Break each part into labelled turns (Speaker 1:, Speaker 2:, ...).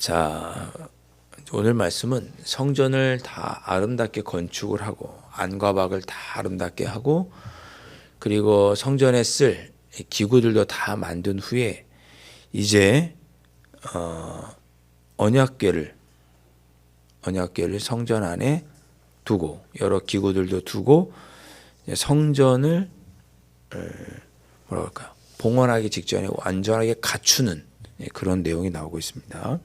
Speaker 1: 자, 오늘 말씀은 성전을 다 아름답게 건축을 하고 안과 밖을 다 아름답게 하고 그리고 성전에 쓸 기구들도 다 만든 후에 이제 어, 언약궤를 언약궤를 성전 안에 두고 여러 기구들도 두고 성전을 에, 뭐라 그럴까요? 봉헌하기 직전에 완전하게 갖추는 예, 그런 내용이 나오고 있습니다.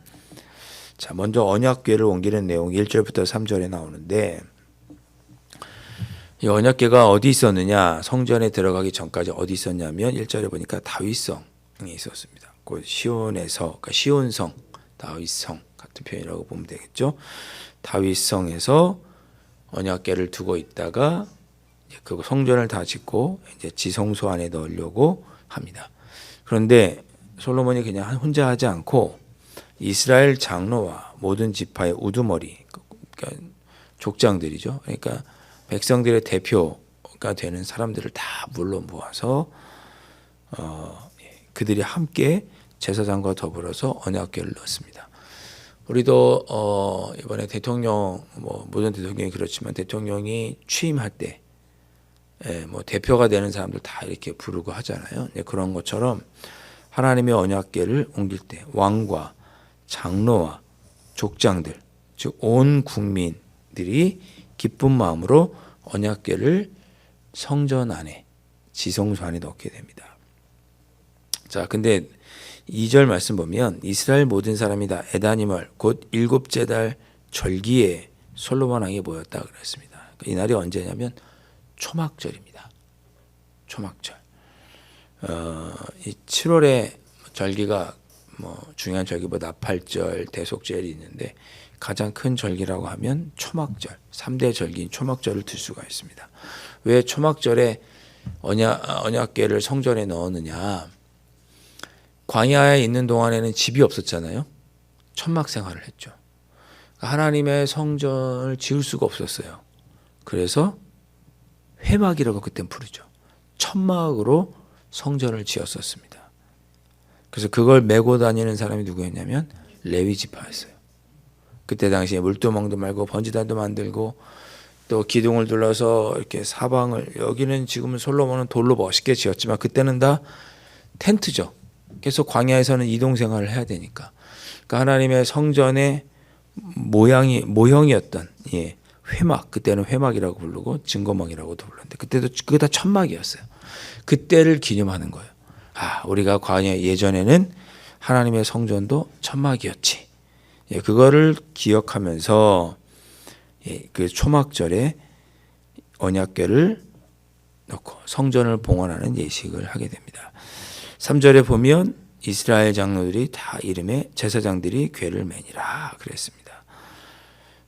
Speaker 1: 자, 먼저 언약궤를 옮기는 내용 1절부터 3절에 나오는데 이 언약궤가 어디 있었느냐? 성전에 들어가기 전까지 어디 있었냐면 1절에 보니까 다윗성에 있었습니다. 그 시온에서 그러니까 시온성, 다윗성 같은 표현이라고 보면 되겠죠. 다윗성에서 언약궤를 두고 있다가 그 성전을 다 짓고 이제 지성소 안에 넣으려고 합니다. 그런데 솔로몬이 그냥 혼자 하지 않고 이스라엘 장로와 모든 지파의 우두머리, 그러니까 족장들이죠. 그러니까 백성들의 대표가 되는 사람들을 다 물러 모아서 어, 그들이 함께 제사장과 더불어서 언약궤를 넣습니다. 우리도 어, 이번에 대통령 뭐 모든 대통령이 그렇지만 대통령이 취임할 때 예, 뭐 대표가 되는 사람들 다 이렇게 부르고 하잖아요. 네, 그런 것처럼 하나님의 언약궤를 옮길 때 왕과 장로와 족장들 즉 온 국민들이 기쁜 마음으로 언약궤를 성전 안에 지성소 안에 넣게 됩니다. 자, 근데 2절 말씀 보면 이스라엘 모든 사람이 다 에다님을 곧 일곱째 달 절기에 솔로몬 왕이 모였다 그랬습니다. 이 날이 언제냐면 초막절입니다. 초막절. 어, 이 7월에 절기가 뭐 중요한 절기 뭐 나팔절, 대속절이 있는데 가장 큰 절기라고 하면 초막절, 3대 절기인 초막절을 들 수가 있습니다. 왜 초막절에 언약 언약궤를 성전에 넣었느냐? 광야에 있는 동안에는 집이 없었잖아요. 천막 생활을 했죠. 하나님의 성전을 지을 수가 없었어요. 그래서 회막이라고 그땐 부르죠. 천막으로 성전을 지었었습니다. 그래서 그걸 메고 다니는 사람이 누구였냐면 레위 지파였어요. 그때 당시에 물두멍도 말고 번지단도 만들고 또 기둥을 둘러서 이렇게 사방을 여기는 지금은 솔로몬은 돌로 멋있게 지었지만 그때는 다 텐트죠. 계속 광야에서는 이동 생활을 해야 되니까. 그러니까 하나님의 성전의 모양이 모형이었던 예, 회막 그때는 회막이라고 부르고 증거막이라고도 불렀는데 그때도 그게 다 천막이었어요. 그때를 기념하는 거예요. 아, 우리가 광야 예전에는 하나님의 성전도 천막이었지. 예, 그거를 기억하면서 예, 그 초막절에 언약궤를 넣고 성전을 봉헌하는 예식을 하게 됩니다. 3절에 보면 이스라엘 장로들이 다 이름에 제사장들이 궤를 매니라 그랬습니다.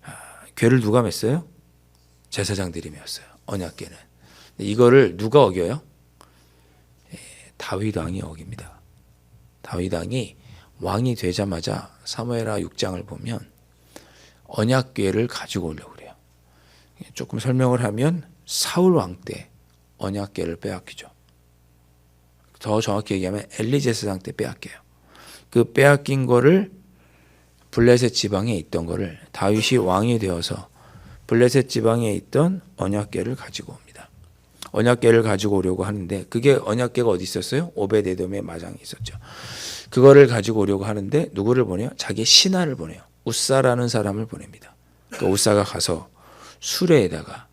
Speaker 1: 아, 궤를 누가 맸어요? 제사장들이 맸어요. 언약궤는. 이거를 누가 어겨요? 예, 다윗 왕이 어깁니다. 다윗 왕이 왕이 되자마자 사무엘하 6장을 보면 언약궤를 가지고 오려고 그래요. 조금 설명을 하면 사울 왕 때 언약궤를 빼앗기죠. 더 정확히 얘기하면 엘리 제사장 때 빼앗겨요. 그 빼앗긴 거를 블레셋 지방에 있던 거를 다윗이 왕이 되어서 블레셋 지방에 있던 언약궤를 가지고 옵니다. 언약궤를 가지고 오려고 하는데 그게 언약궤가 어디 있었어요? 오베데돔의 마장에 있었죠. 그거를 가지고 오려고 하는데 누구를 보내요? 자기 신하를 보내요. 우사라는 사람을 보냅니다. 그 우사가 가서 수레에다가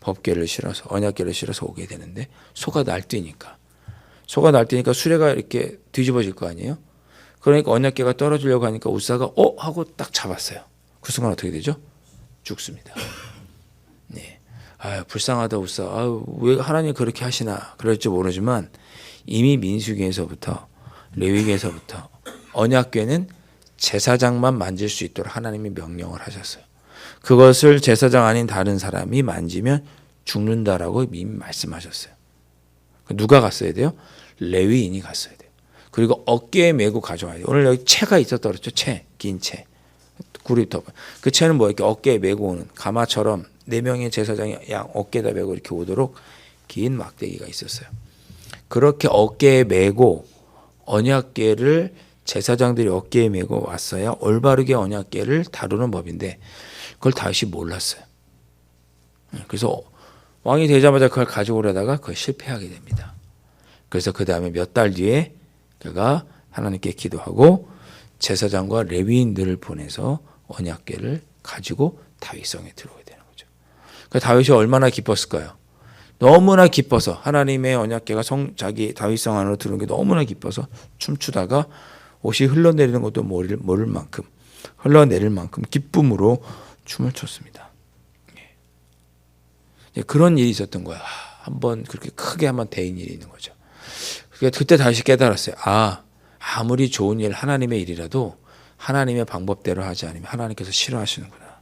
Speaker 1: 법궤를 실어서 언약궤를 실어서 오게 되는데 소가 날뛰니까 소가 날뛰니까 수레가 이렇게 뒤집어질 거 아니에요? 그러니까 언약궤가 떨어지려고 하니까 우사가 어 하고 딱 잡았어요. 그 순간 어떻게 되죠? 죽습니다. 네. 아 불쌍하다 우사. 아왜 하나님 그렇게 하시나 그럴지 모르지만 이미 민수기에서부터 레위기에서부터 언약궤는 제사장만 만질 수 있도록 하나님이 명령을 하셨어요. 그것을 제사장 아닌 다른 사람이 만지면 죽는다라고 이미 말씀하셨어요. 누가 갔어야 돼요? 레위인이 갔어야 돼요. 그리고 어깨에 메고 가져와야 돼요. 오늘 여기 채가 있었다 그랬죠? 채, 긴 채. 구리터. 그 채는 뭐 이렇게 어깨에 메고 오는 가마처럼 네 명의 제사장이 양 어깨에다 메고 이렇게 오도록 긴 막대기가 있었어요. 그렇게 어깨에 메고 언약궤를 제사장들이 어깨에 메고 왔어야 올바르게 언약궤를 다루는 법인데 그걸 다윗이 몰랐어요. 그래서 왕이 되자마자 그걸 가지고 오려다가 그걸 실패하게 됩니다. 그래서 그 다음에 몇 달 뒤에 그가 하나님께 기도하고 제사장과 레위인들을 보내서 언약궤를 가지고 다윗성에 들어오게 되는 거죠. 그 다윗이 얼마나 기뻤을까요? 너무나 기뻐서 하나님의 언약궤가 성 자기 다윗성 안으로 들어온 게 너무나 기뻐서 춤추다가 옷이 흘러내리는 것도 모를, 모를 만큼 흘러내릴 만큼 기쁨으로 춤을 췄습니다. 예. 그런 일이 있었던 거야. 한번 그렇게 크게 한번 대인 일이 있는 거죠. 그때 다시 깨달았어요. 아, 아무리 좋은 일 하나님의 일이라도 하나님의 방법대로 하지 않으면 하나님께서 싫어하시는구나.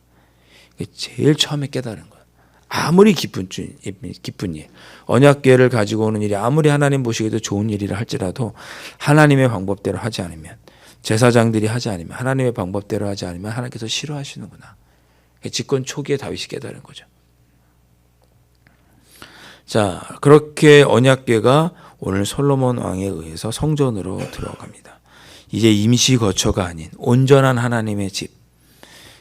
Speaker 1: 제일 처음에 깨달은 거야. 아무리 기쁜 일, 기쁜 일, 언약궤를 가지고 오는 일이 아무리 하나님 보시기에도 좋은 일이라 할지라도 하나님의 방법대로 하지 않으면 제사장들이 하지 않으면 하나님의 방법대로 하지 않으면 하나님께서 싫어하시는구나. 집권 초기에 다윗이 깨달은 거죠. 자, 그렇게 언약궤가 오늘 솔로몬 왕에 의해서 성전으로 들어갑니다. 이제 임시 거처가 아닌 온전한 하나님의 집.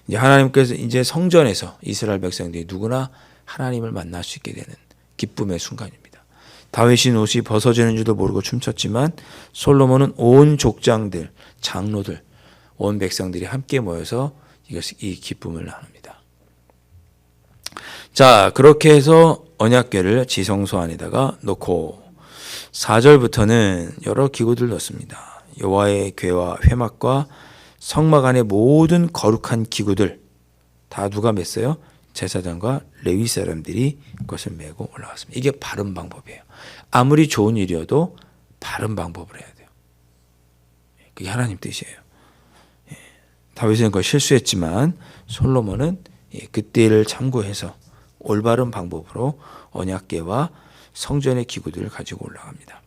Speaker 1: 이제 하나님께서 이제 성전에서 이스라엘 백성들이 누구나 하나님을 만날 수 있게 되는 기쁨의 순간입니다. 다윗이 옷이 벗어지는 줄도 모르고 춤췄지만 솔로몬은 온 족장들, 장로들, 온 백성들이 함께 모여서 이 기쁨을 나눕니다. 자, 그렇게 해서 언약궤를 지성소 안에다가 놓고 4절부터는 여러 기구들 넣습니다. 여호와의 궤와 회막과 성막 안의 모든 거룩한 기구들 다 누가 맸어요? 제사장과 레위 사람들이 그것을 메고 올라왔습니다. 이게 바른 방법이에요. 아무리 좋은 일이어도 바른 방법을 해야 돼요. 그게 하나님 뜻이에요. 예. 다윗은 그걸 실수했지만 솔로몬은 예, 그때를 참고해서 올바른 방법으로 언약궤와 성전의 기구들을 가지고 올라갑니다.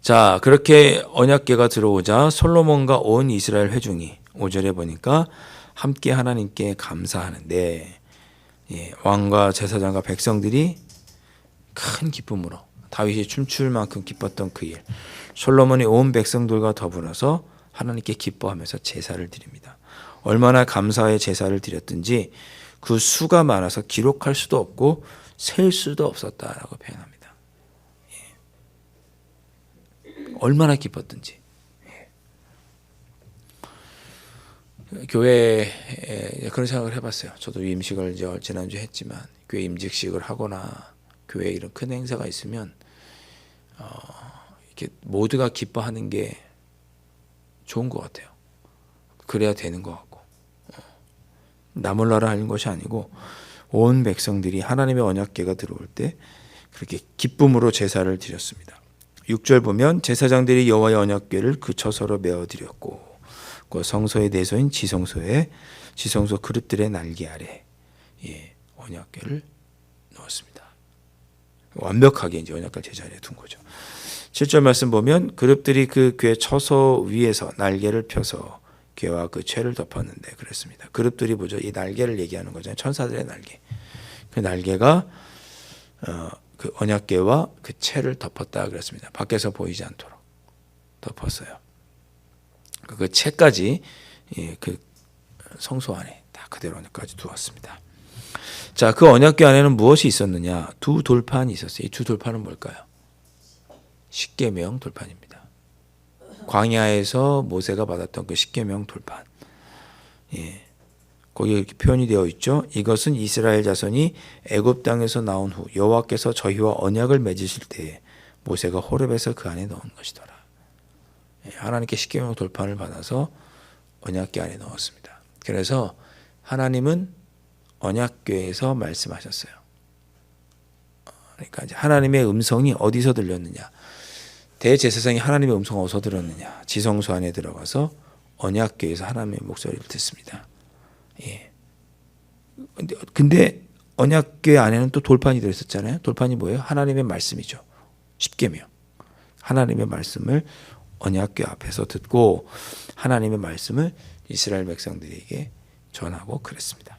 Speaker 1: 자, 그렇게 언약궤가 들어오자 솔로몬과 온 이스라엘 회중이 5절에 보니까 함께 하나님께 감사하는데 예, 왕과 제사장과 백성들이 큰 기쁨으로 다윗이 춤출 만큼 기뻤던 그 일. 솔로몬이 온 백성들과 더불어서 하나님께 기뻐하면서 제사를 드립니다. 얼마나 감사의 제사를 드렸든지 그 수가 많아서 기록할 수도 없고 셀 수도 없었다라고 표현합니다. 예. 얼마나 기뻤든지. 예. 교회에 그런 생각을 해봤어요. 저도 임식을 이제 지난주에 했지만 교회 임직식을 하거나 교회에 이런 큰 행사가 있으면 어, 이렇게 모두가 기뻐하는 게 좋은 것 같아요. 그래야 되는 것 같고 어. 나몰라라 하는 것이 아니고 온 백성들이 하나님의 언약궤가 들어올 때 그렇게 기쁨으로 제사를 드렸습니다. 6절 보면 제사장들이 여호와의 언약궤를 그 처서로 메어 드렸고 그 성소의 내소인 지성소에 지성소 그릇들의 날개 아래 예, 언약궤를 넣었습니다. 완벽하게 이제 언약궤 제자리에 둔 거죠. 7절 말씀 보면 그릇들이 그 궤 처소 위에서 날개를 펴서 괴와 그 채를 덮었는데 그랬습니다. 그룹들이 보죠. 이 날개를 얘기하는 거잖아요. 천사들의 날개. 그 날개가 어, 그 언약궤와 그 채를 덮었다 그랬습니다. 밖에서 보이지 않도록 덮었어요. 그 채까지 예, 그 성소 안에 다 그대로까지 두었습니다. 자, 그 언약궤 안에는 무엇이 있었느냐? 두 돌판이 있었어요. 이 두 돌판은 뭘까요? 십계명 돌판입니다. 광야에서 모세가 받았던 그 십계명 돌판. 예. 거기 이렇게 표현이 되어 있죠. 이것은 이스라엘 자손이 애굽 땅에서 나온 후 여호와께서 저희와 언약을 맺으실 때에 모세가 호렙에서 그 안에 넣은 것이더라. 예. 하나님께 십계명 돌판을 받아서 언약궤 안에 넣었습니다. 그래서 하나님은 언약궤에서 말씀하셨어요. 그러니까 하나님의 음성이 어디서 들렸느냐? 대제사장이 하나님의 음성을 어디서 들었느냐? 지성소 안에 들어가서 언약궤에서 하나님의 목소리를 듣습니다. 예. 근데, 근데 언약궤 안에는 또 돌판이 들어있었잖아요. 돌판이 뭐예요? 하나님의 말씀이죠. 십계명. 하나님의 말씀을 언약궤 앞에서 듣고 하나님의 말씀을 이스라엘 백성들에게 전하고 그랬습니다.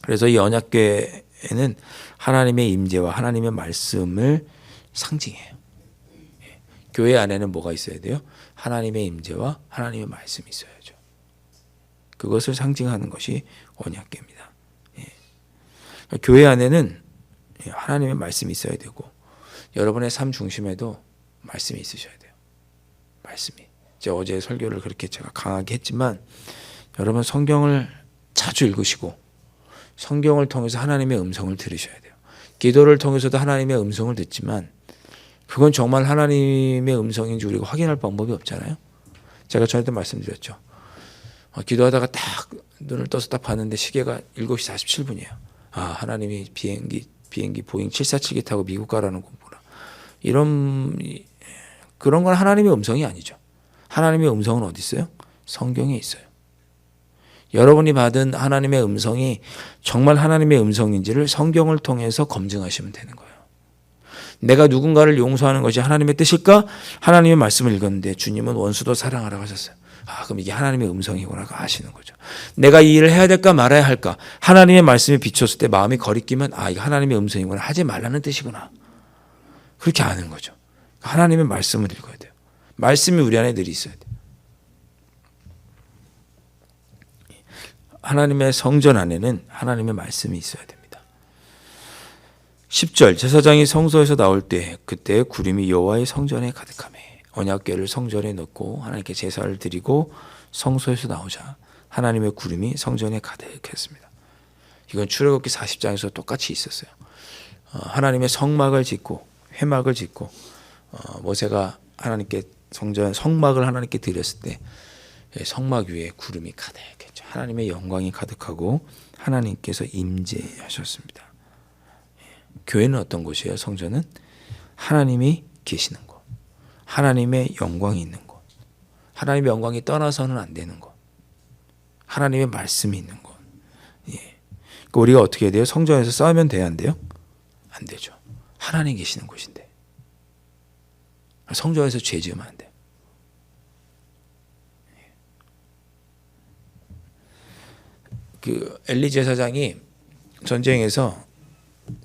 Speaker 1: 그래서 이 언약궤에는 하나님의 임재와 하나님의 말씀을 상징해요. 예. 교회 안에는 뭐가 있어야 돼요? 하나님의 임재와 하나님의 말씀이 있어야죠. 그것을 상징하는 것이 언약궤입니다. 예. 교회 안에는 하나님의 말씀이 있어야 되고 여러분의 삶 중심에도 말씀이 있으셔야 돼요. 말씀이. 제가 어제 설교를 그렇게 제가 강하게 했지만 여러분 성경을 자주 읽으시고 성경을 통해서 하나님의 음성을 들으셔야 돼요. 기도를 통해서도 하나님의 음성을 듣지만 그건 정말 하나님의 음성인지 우리가 확인할 방법이 없잖아요. 제가 전에도 말씀드렸죠. 어, 기도하다가 딱 눈을 떠서 딱 봤는데 시계가 7시 47분이에요. 아, 하나님이 비행기 비행기 보잉 747기 타고 미국 가라는 거구나. 이런 그런 건 하나님의 음성이 아니죠. 하나님의 음성은 어디 있어요? 성경에 있어요. 여러분이 받은 하나님의 음성이 정말 하나님의 음성인지를 성경을 통해서 검증하시면 되는 거예요. 내가 누군가를 용서하는 것이 하나님의 뜻일까? 하나님의 말씀을 읽었는데 주님은 원수도 사랑하라고 하셨어요. 아, 그럼 이게 하나님의 음성이구나 아시는 거죠. 내가 이 일을 해야 될까 말아야 할까? 하나님의 말씀에 비쳤을 때 마음이 거리끼면 아, 이거 하나님의 음성이구나. 하지 말라는 뜻이구나. 그렇게 아는 거죠. 하나님의 말씀을 읽어야 돼요. 말씀이 우리 안에 늘 있어야 돼요. 하나님의 성전 안에는 하나님의 말씀이 있어야 됩니다. 10절 제사장이 성소에서 나올 때 그때 구름이 여호와의 성전에 가득하며 언약궤를 성전에 넣고 하나님께 제사를 드리고 성소에서 나오자 하나님의 구름이 성전에 가득했습니다. 이건 출애굽기 40장에서 똑같이 있었어요. 어, 하나님의 성막을 짓고 회막을 짓고 어, 모세가 하나님께 성전 성막을 하나님께 드렸을 때 예, 성막 위에 구름이 가득했죠. 하나님의 영광이 가득하고 하나님께서 임재하셨습니다. 예, 교회는 어떤 곳이에요? 성전은 하나님이 계시는 곳, 하나님의 영광이 있는 곳, 하나님의 영광이 떠나서는 안 되는 곳, 하나님의 말씀이 있는 곳. 예. 그러니까 우리가 어떻게 돼요? 성전에서 싸우면 돼야 안 돼요? 안 되죠. 하나님 계시는 곳인데 성전에서 죄 지으면 안 돼요. 그 엘리 제사장이 전쟁에서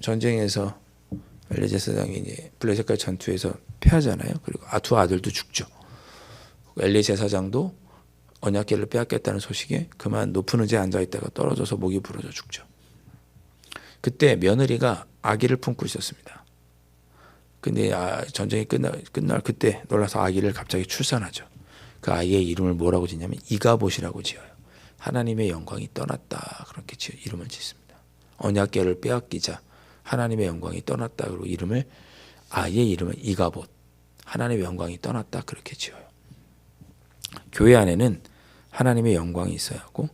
Speaker 1: 전쟁에서 엘리 제사장이 이제 블레셋과 전투에서 패하잖아요. 그리고 아두 아들도 죽죠. 엘리 제사장도 언약궤를 빼앗겼다는 소식에 그만 높은 의자에 앉아 있다가 떨어져서 목이 부러져 죽죠. 그때 며느리가 아기를 품고 있었습니다. 근데 아, 전쟁이 끝나 끝날 그때 놀라서 아기를 갑자기 출산하죠. 그 아이의 이름을 뭐라고 짓냐면 이가봇이라고 지어요. 하나님의 영광이 떠났다 그렇게 지어 이름을 짓습니다. 언약궤를 빼앗기자 하나님의 영광이 떠났다 그리고 이름을 아이의 이름을 이가봇 하나님의 영광이 떠났다 그렇게 지어요. 교회 안에는 하나님의 영광이 있어야 하고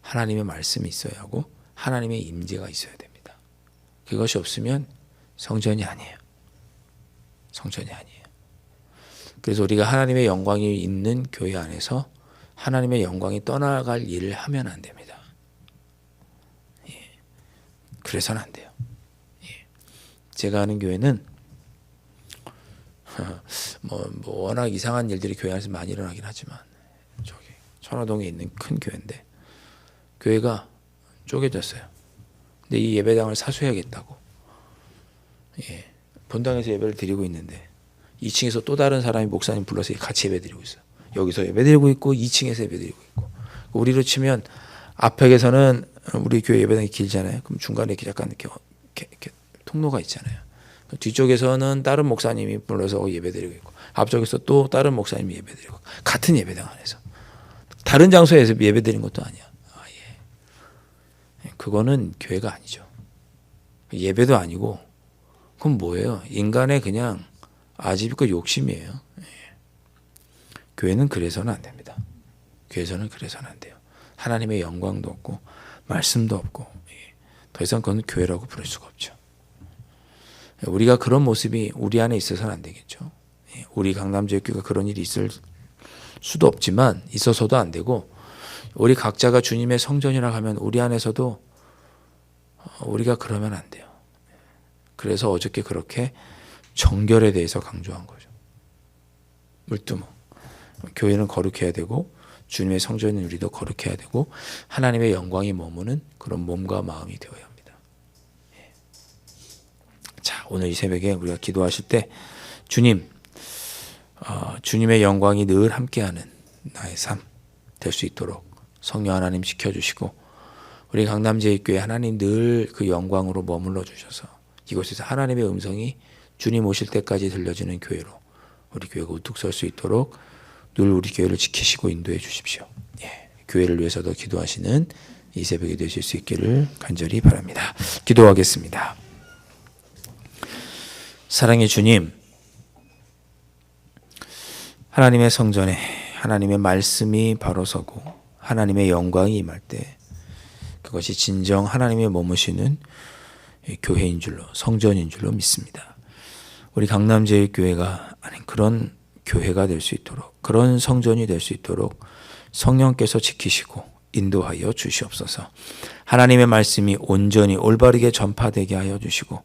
Speaker 1: 하나님의 말씀이 있어야 하고 하나님의 임재가 있어야 됩니다. 그것이 없으면 성전이 아니에요. 성전이 아니에요. 그래서 우리가 하나님의 영광이 있는 교회 안에서 하나님의 영광이 떠나갈 일을 하면 안 됩니다. 예. 그래서는 안 돼요. 예. 제가 아는 교회는 뭐, 뭐 워낙 이상한 일들이 교회 안에서 많이 일어나긴 하지만 저기 천화동에 있는 큰 교회인데 교회가 쪼개졌어요. 근데 이 예배당을 사수해야겠다고. 예. 본당에서 예배를 드리고 있는데 2층에서 또 다른 사람이 목사님 불러서 같이 예배 드리고 있어요. 여기서 예배 드리고 있고 2층에서 예배 드리고 있고 우리로 치면 앞에서는 우리 교회 예배당이 길잖아요. 그럼 중간에 이렇게 약간 이렇게, 이렇게, 이렇게 통로가 있잖아요. 뒤쪽에서는 다른 목사님이 불러서 예배드리고 있고 앞쪽에서 또 다른 목사님이 예배드리고 같은 예배당 안에서 다른 장소에서 예배드린 것도 아니야. 아, 예. 그거는 교회가 아니죠. 예배도 아니고 그건 뭐예요? 인간의 그냥 아집과 욕심이에요. 교회는 그래서는 안 됩니다. 교회에서는 그래서는 안 돼요. 하나님의 영광도 없고 말씀도 없고 예. 더 이상 그건 교회라고 부를 수가 없죠. 우리가 그런 모습이 우리 안에 있어서는 안 되겠죠. 예. 우리 강남지역교가 그런 일이 있을 수도 없지만 있어서도 안 되고 우리 각자가 주님의 성전이라 하면 우리 안에서도 우리가 그러면 안 돼요. 그래서 어저께 그렇게 정결에 대해서 강조한 거죠. 물두멍. 교회는 거룩해야 되고 주님의 성전인 우리도 거룩해야 되고 하나님의 영광이 머무는 그런 몸과 마음이 되어야 합니다. 오늘 이 새벽에 우리가 기도하실 때 주님, 어, 주님의 영광이 늘 함께하는 나의 삶 될 수 있도록 성령 하나님 지켜주시고 우리 강남제일교회 하나님 늘 그 영광으로 머물러 주셔서 이곳에서 하나님의 음성이 주님 오실 때까지 들려지는 교회로 우리 교회가 우뚝 설 수 있도록 늘 우리 교회를 지키시고 인도해 주십시오. 예, 교회를 위해서도 기도하시는 이 새벽이 되실 수 있기를 간절히 바랍니다. 기도하겠습니다. 사랑의 주님, 하나님의 성전에 하나님의 말씀이 바로 서고 하나님의 영광이 임할 때 그것이 진정 하나님의 머무시는 교회인 줄로 성전인 줄로 믿습니다. 우리 강남제일교회가 아닌 그런 교회가 될 수 있도록 그런 성전이 될 수 있도록 성령께서 지키시고 인도하여 주시옵소서. 하나님의 말씀이 온전히 올바르게 전파되게 하여 주시고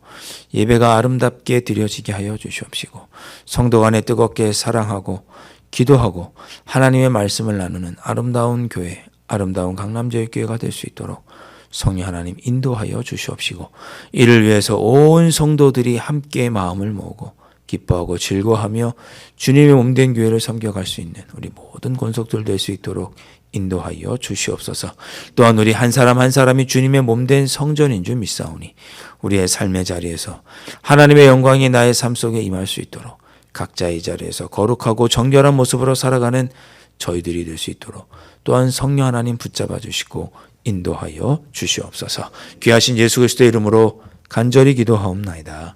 Speaker 1: 예배가 아름답게 드려지게 하여 주시옵시고 성도 간에 뜨겁게 사랑하고 기도하고 하나님의 말씀을 나누는 아름다운 교회, 아름다운 강남제일 교회가 될 수 있도록 성령 하나님 인도하여 주시옵시고 이를 위해서 온 성도들이 함께 마음을 모으고 기뻐하고 즐거워하며 주님의 몸된 교회를 섬겨갈 수 있는 우리 모든 권속들 될 수 있도록 인도하여 주시옵소서. 또한 우리 한 사람 한 사람이 주님의 몸된 성전인 줄 믿사오니 우리의 삶의 자리에서 하나님의 영광이 나의 삶 속에 임할 수 있도록 각자의 자리에서 거룩하고 정결한 모습으로 살아가는 저희들이 될 수 있도록 또한 성령 하나님 붙잡아 주시고 인도하여 주시옵소서. 귀하신 예수 그리스도의 이름으로 간절히 기도하옵나이다.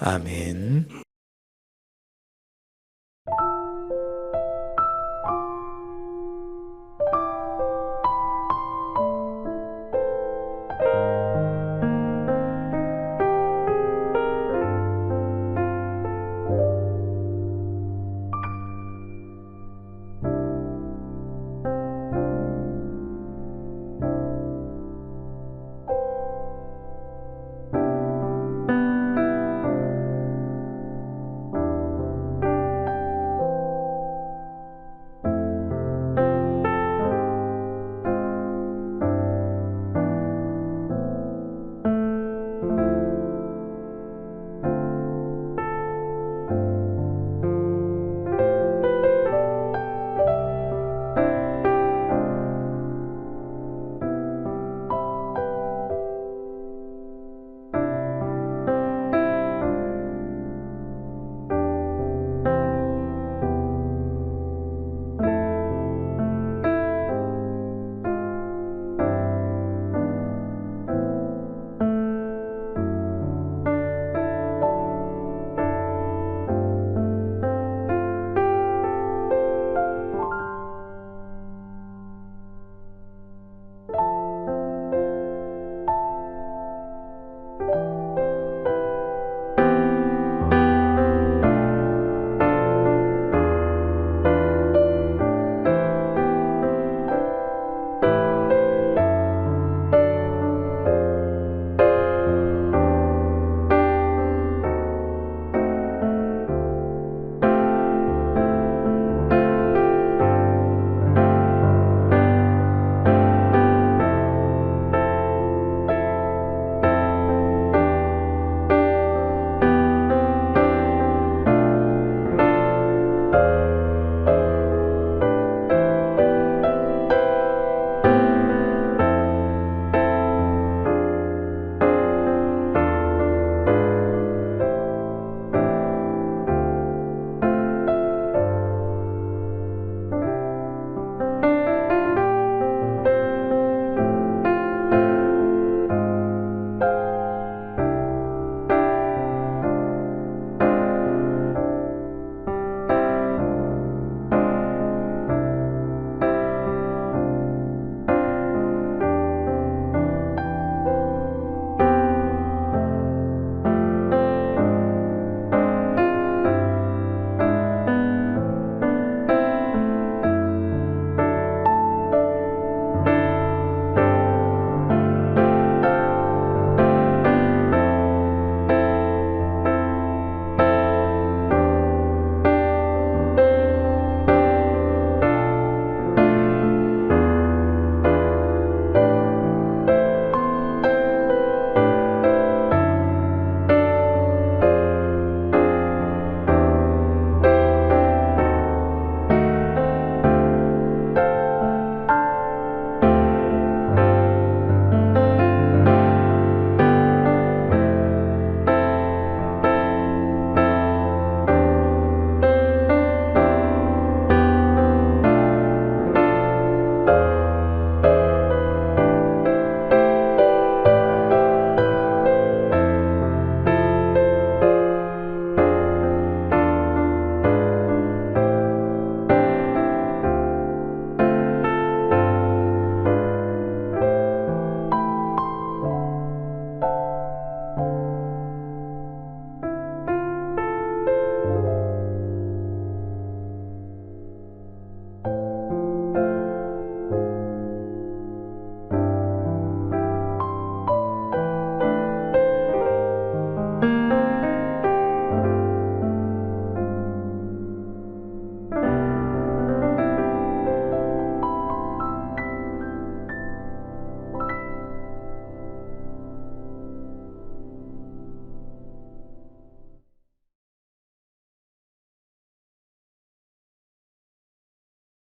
Speaker 1: 아멘.